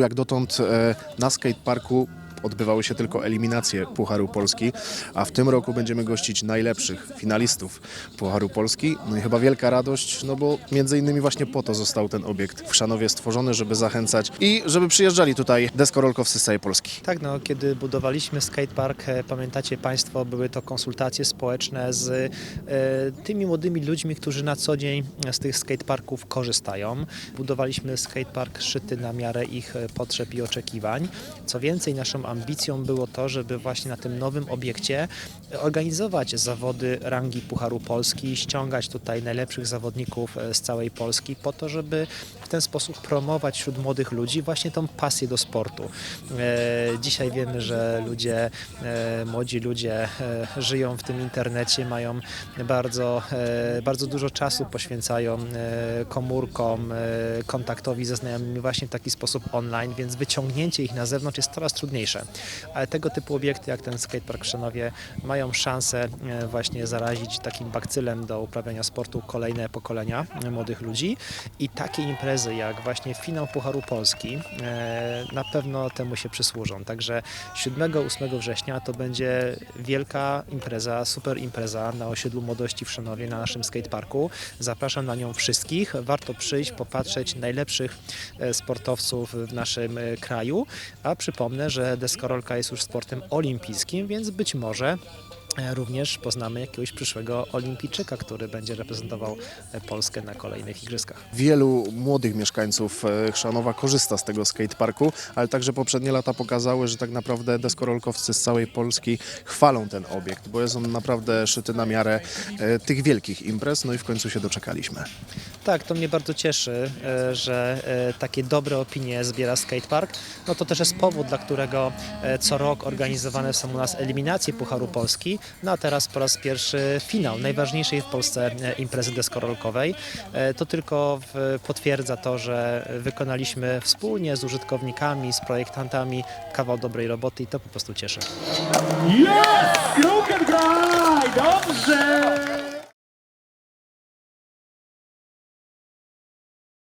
Jak dotąd e, na skateparku odbywały się tylko eliminacje Pucharu Polski, a w tym roku będziemy gościć najlepszych finalistów Pucharu Polski. No i chyba wielka radość, no bo między innymi właśnie po to został ten obiekt w Szanowie stworzony, żeby zachęcać i żeby przyjeżdżali tutaj deskorolkowcy z całej Polski. Tak, no, kiedy budowaliśmy skatepark, e, pamiętacie Państwo, były to konsultacje społeczne z e, tymi młodymi ludźmi, którzy na co dzień z tych skateparków korzystają. Budowaliśmy skatepark szyty na miarę ich e, potrzeb i oczekiwań. Co więcej, naszą ambicją było to, żeby właśnie na tym nowym obiekcie organizować zawody rangi Pucharu Polski, ściągać tutaj najlepszych zawodników e, z całej Polski po to, żeby w ten sposób promować wśród młodych ludzi właśnie tą pasję do sportu. E, Dzisiaj wiemy, że ludzie, e, młodzi ludzie e, żyją w tym internecie, mają bardzo, bardzo dużo czasu poświęcają komórkom, kontaktowi ze znajomymi właśnie w taki sposób online, więc wyciągnięcie ich na zewnątrz jest coraz trudniejsze. Ale tego typu obiekty jak ten skatepark w Szanowie mają szansę właśnie zarazić takim bakcylem do uprawiania sportu kolejne pokolenia młodych ludzi i takie imprezy jak właśnie finał Pucharu Polski e, na pewno temu się przysłużą. Także 7-8 września to będzie wielka impreza, super impreza na osiedlu Młodości w Szanowie, na naszym skateparku. Zapraszam na nią wszystkich. Warto przyjść, popatrzeć najlepszych e, sportowców w naszym e, kraju. A przypomnę, że deskorolka jest już sportem olimpijskim, więc być może również poznamy jakiegoś przyszłego olimpijczyka, który będzie reprezentował e, Polskę na kolejnych igrzyskach. Wielu młodych mieszkańców e, Chrzanowa korzysta z tego skateparku, ale także poprzednie lata pokazały, że tak naprawdę deskorolkowcy z całej Polski chwalą ten obiekt, bo jest on naprawdę szyty na miarę e, tych wielkich imprez, no i w końcu się doczekaliśmy. Tak, to mnie bardzo cieszy, e, że e, takie dobre opinie zbiera skatepark. No to też jest powód, dla którego e, co rok organizowane są u nas eliminacje Pucharu Polski, no a teraz po raz pierwszy finał najważniejszej w Polsce e, imprezy deskorolkowej. E, to tylko potwierdza to, że wykonaliśmy wspólnie z użytkownikami, z projektantami kawał dobrej roboty i to po prostu cieszy. Jest! Kruken graj! Dobrze!